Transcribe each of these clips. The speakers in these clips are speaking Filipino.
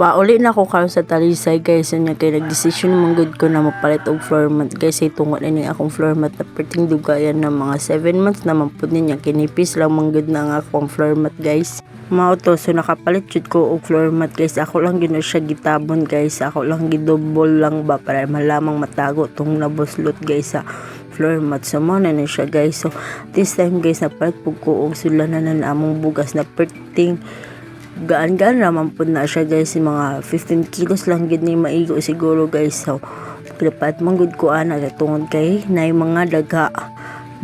Pauli na ko karon sa talisay guys. Nya kay nagdesisyon man gud ko na mapalit og floor mat guys. Ay tungod na ni akong floor mat na perting dugayan na mga 7 months naman pud niya. Kinipis lang man gud na ang akong floor mat guys. Mao to so nakapalit jud ko og floor mat guys. Ako lang na siya gitabon guys. Ako lang gidouble lang ba para malamang matago tong nabuslot guys sa floor mat. So mo na ni siya guys. So this time guys napalit pug ko og sulanan na among bugas na perting gaan-gaan naman po na siya guys. Mga 15 kilos lang gid ni maigo siguro guys. So dapat manggod ko ana kay tungod kay na mga dagha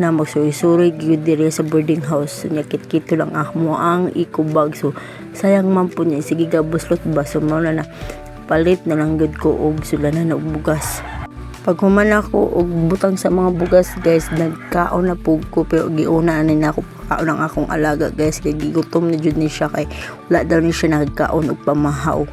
na magsuroy-suroy gyud diri sa boarding house. Nya kit-kito lang amo ang ikubag. So sayang man po niya. Sige gabuslot ba? So na na. Palit na lang gud ko og sulanan og bugas. Pag human ako og butang sa mga bugas guys nagkaon na pug ko pero giuna na ako kaon ang akong alaga guys. Kay gigutom na jud ni siya kay wala daw ni siya nagkaon og pamahaw.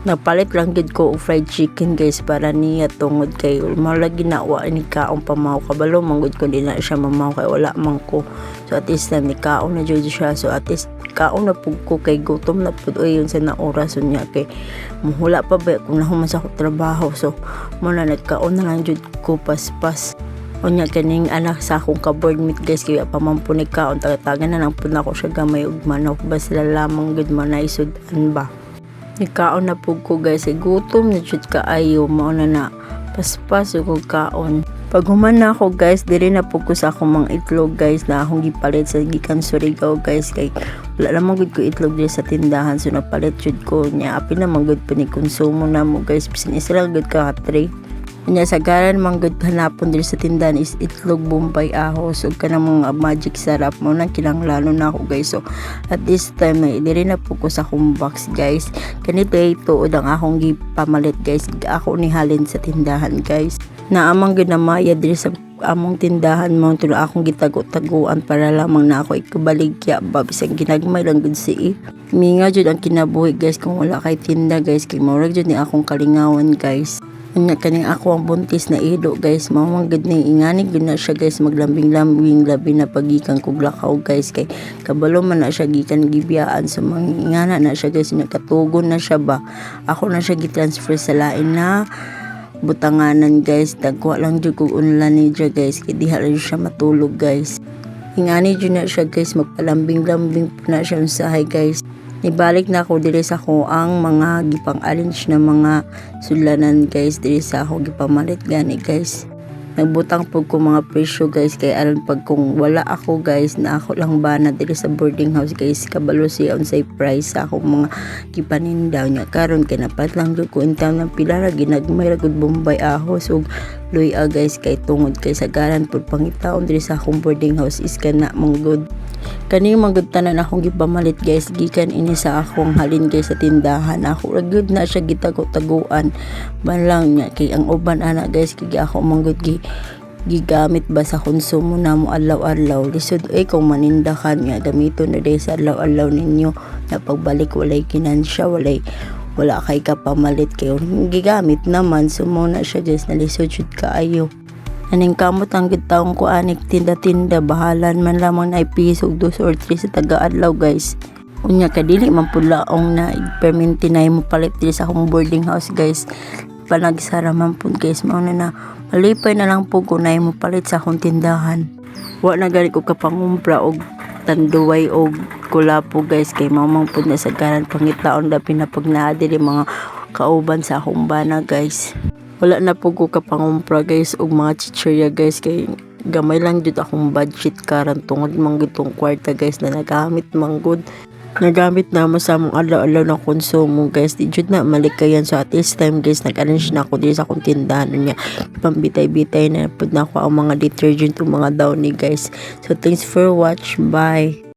Napalit lang gid ko og fried chicken guys para niya tungod kay mala ginawa ni kaong pamahaw. Kabalo manggod ko di siya mamaw kay wala man ko. So at least na ni kaon na jud siya. So at least kaon na pug ko kay gutom na pud oy yun sa na oras niya kay muhula pa ba kung nahuman sa trabaho. So mo na nagkaon na lang jud ko paspas unya kaning anak sa akong ka-board meet guys kaya pamampunig ka on tagatagan na lang po na ko siya gamay ug manok. Ba sila lamang gud man na isudan ba? Nikaon na po ko guys. Ay gutom na jud ka ayo. Mao na na. Paspas ug kaon. Pag human na ako guys diri na po ko sa akong mga itlog guys na akong gipalit sa gikan Surigao guys. Kay wala namang good ko itlog diri sa tindahan so napalit jud ko. Nya apil na good pa ni konsumo na mo guys. Bisan isa lang good ka 3 Nya Anyasagaran mang gud hanapon diri sa tindahan is itlog bombay ahos ug kanang mga magic sarap mo nang kinanglano na ako guys. So at this time na diri na po ko sa akong box guys. Kani day eh, tuod ang akong gipamalit guys. Ako ni halin sa tindahan guys. Na amang ginamaya diri sa among tindahan mo tulo akong gitago-taguan para lamang na ako ikabaligya babis ang ginagmay lang gud si eh. Minga jud ang kinabuhi guys kung wala kay tinda guys kay murag jud ni akong kalingawan guys Unya kaning ako ang buntis na ido guys. Mamang gud ni ingani gud na siya guys maglambing-lambing labi na pagikan kog lakaw guys. Kay kabalo man na siya gikan gibiyaan so mangingana na siya guys. Nakatugon na siya ba? Ako na siya gitransfer sa lain na butanganan guys. Dagwa lang jud kog unlan ni siya guys. Kay diha lang siya matulog guys. Ingani jud na siya guys. Magpalambing-lambing na siya usahay guys Ibalik na ako diri sa ko ang mga gipang-arrange na mga sulanan guys diri sa ako gipamalit gani guys. Nagbutang pug ko mga presyo guys kay aron pag kung wala ako guys na ako lang ba na diri sa boarding house guys kabalo siya unsay price sa ako mga gipanindaw niya karon kay napat lang ko intaw ng pila ra ginagmay ra gud bombay ahos ug luya guys kay tungod kay sa garan pud pangitaon diri sa akong boarding house is kana mong good. Kani magud tanan akong gipamalit guys gikan ini sa akong halin guys sa tindahan. Ako ra na siya gitago-taguan. Man lang kay ang uban ana guys kay ako manggod gi gigamit ba sa konsumo namo adlaw-adlaw. Lisod ay kung manindakan nga gamito na day sa adlaw-adlaw ninyo. Na pagbalik walay kinansya walay wala kay kapamalit kayo gigamit naman sumo na siya guys nalisod kaayo Aning kamot ang gitaong ko anik tinda-tinda bahalan man lamang na piso og 2 or 3 sa taga-adlaw guys. Unya kadili man pulaong na perminti na mo palit diri sa akong boarding house guys. Panagsara man pud guys mao na na malipay na lang pud ko na mo palit sa akong tindahan. Wa na gani ko kapangumpra og tanduway og kulapo guys kay mamang pud na sa garan pangitaon na pag naa diri mga kauban sa akong bana guys. Wala na po ko kapangumpra guys og mga chichirya guys kay gamay lang jud akong budget karan tungod man gitong kwarta guys na nagamit man gud nagamit na mo sa mong adlaw-adlaw ng konsumo guys. Di jud na malikayan so at this time guys nag-arrange na ako diri sa akong tindahan niya. Pambitay-bitay na pud na ako ang mga detergent o mga downy guys. So thanks for watch. Bye